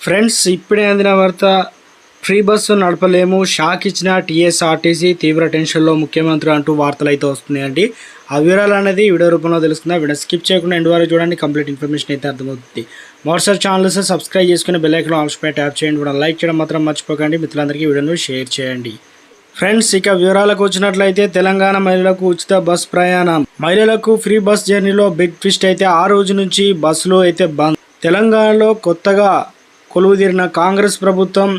Friends ఇప్పుడే అందిన వార్త ఫ్రీ బస్సు నడపలేము షాక్ ఇచ్చిన టీఎస్ఆర్టీసీ తీవ్ర టెన్షన్లో ముఖ్యమంత్రి అంటూ వార్తలు అయితే వస్తున్నాయండి. ఆ వివరాలు అనేది వీడియో రూపంలో తెలుస్తుందా. వీడియో స్కిప్ చేయకుండా ఎండ్ వరకు చూడండి కంప్లీట్ ఇన్ఫర్మేషన్ అయితే అర్థమవుతుంది. మరోసారి ఛానల్స్ సబ్స్క్రైబ్ చేసుకుని బెల్లైకన్ ఐకాన్ పై ట్యాప్ చేయండి. కూడా లైక్ చేయడం మాత్రం మర్చిపోకండి. మిత్రులందరికీ వీడియోను షేర్ చేయండి. ఫ్రెండ్స్ ఇక వివరాలకు వచ్చినట్లయితే తెలంగాణ మహిళలకు ఉచిత బస్ ప్రయాణం. మహిళలకు ఫ్రీ బస్ జర్నీలో బిగ్ ట్విస్ట్ అయితే ఆ రోజు నుంచి బస్సులు అయితే బంద్. తెలంగాణలో కొత్తగా కొలువుదీరిన కాంగ్రెస్ ప్రభుత్వం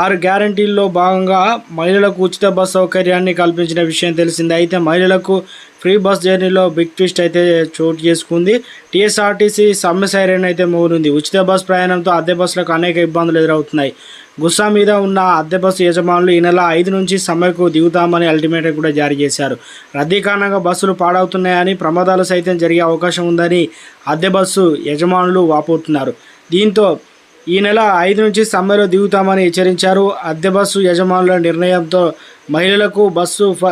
ఆరు గ్యారంటీల్లో భాగంగా మహిళలకు ఉచిత బస్ సౌకర్యాన్ని కల్పించిన విషయం తెలిసిందే. అయితే మహిళలకు ఫ్రీ బస్ జర్నీలో బిగ్ ట్విస్ట్ అయితే చోటు చేసుకుంది. టీఎస్ఆర్టీసీ సమ్మె సైరన్ అయితే మోగునుంది ఉచిత బస్ ప్రయాణంతో అద్దె బస్సులకు అనేక ఇబ్బందులు ఎదురవుతున్నాయి. గుస్సా మీద ఉన్న అద్దె బస్సు యజమానులు ఈ నెల ఐదు నుంచి సమ్మెకు దిగుతామని అల్టిమేటం కూడా జారీ చేశారు. రద్దీ కారణంగా బస్సులు పాడవుతున్నాయని ప్రమాదాలు సైతం జరిగే అవకాశం ఉందని అద్దె బస్సు యజమానులు వాపోతున్నారు. దీంతో ఈ నెల ఐదు నుంచి సమ్మెలో దిగుతామని హెచ్చరించారు. అద్దె బస్సు యజమానుల నిర్ణయంతో మహిళలకు బస్సు ఫ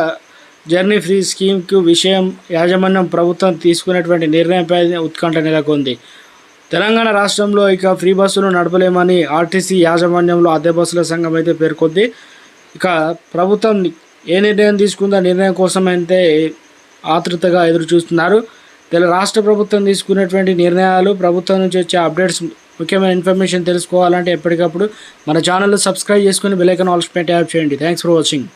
జర్నీ ఫ్రీ స్కీమ్కు విషయం యాజమాన్యం ప్రభుత్వం తీసుకున్నటువంటి నిర్ణయంపై ఉత్కంఠ నెలకొంది. తెలంగాణ రాష్ట్రంలో ఇక ఫ్రీ బస్సులు నడపలేమని ఆర్టీసీ యాజమాన్యంలో అద్దె బస్సుల సంఘం అయితే పేర్కొంది. ఇక ప్రభుత్వం ఏ నిర్ణయం తీసుకుందో నిర్ణయం కోసం అయితే ఆతృతగా ఎదురు చూస్తున్నారు తెల రాష్ట్ర ప్రభుత్వం తీసుకున్నటువంటి నిర్ణయాలు ప్రభుత్వం నుంచి వచ్చే అప్డేట్స్ ముఖ్యమైన ఇన్ఫర్మేషన్ తెలుసుకోవాలంటే ఎప్పటికప్పుడు మన ఛానల్ సబ్స్క్రైబ్ చేసుకుని బెలైకన్ ఆల్స్ ట్యాప్ చేయండి. Thanks for watching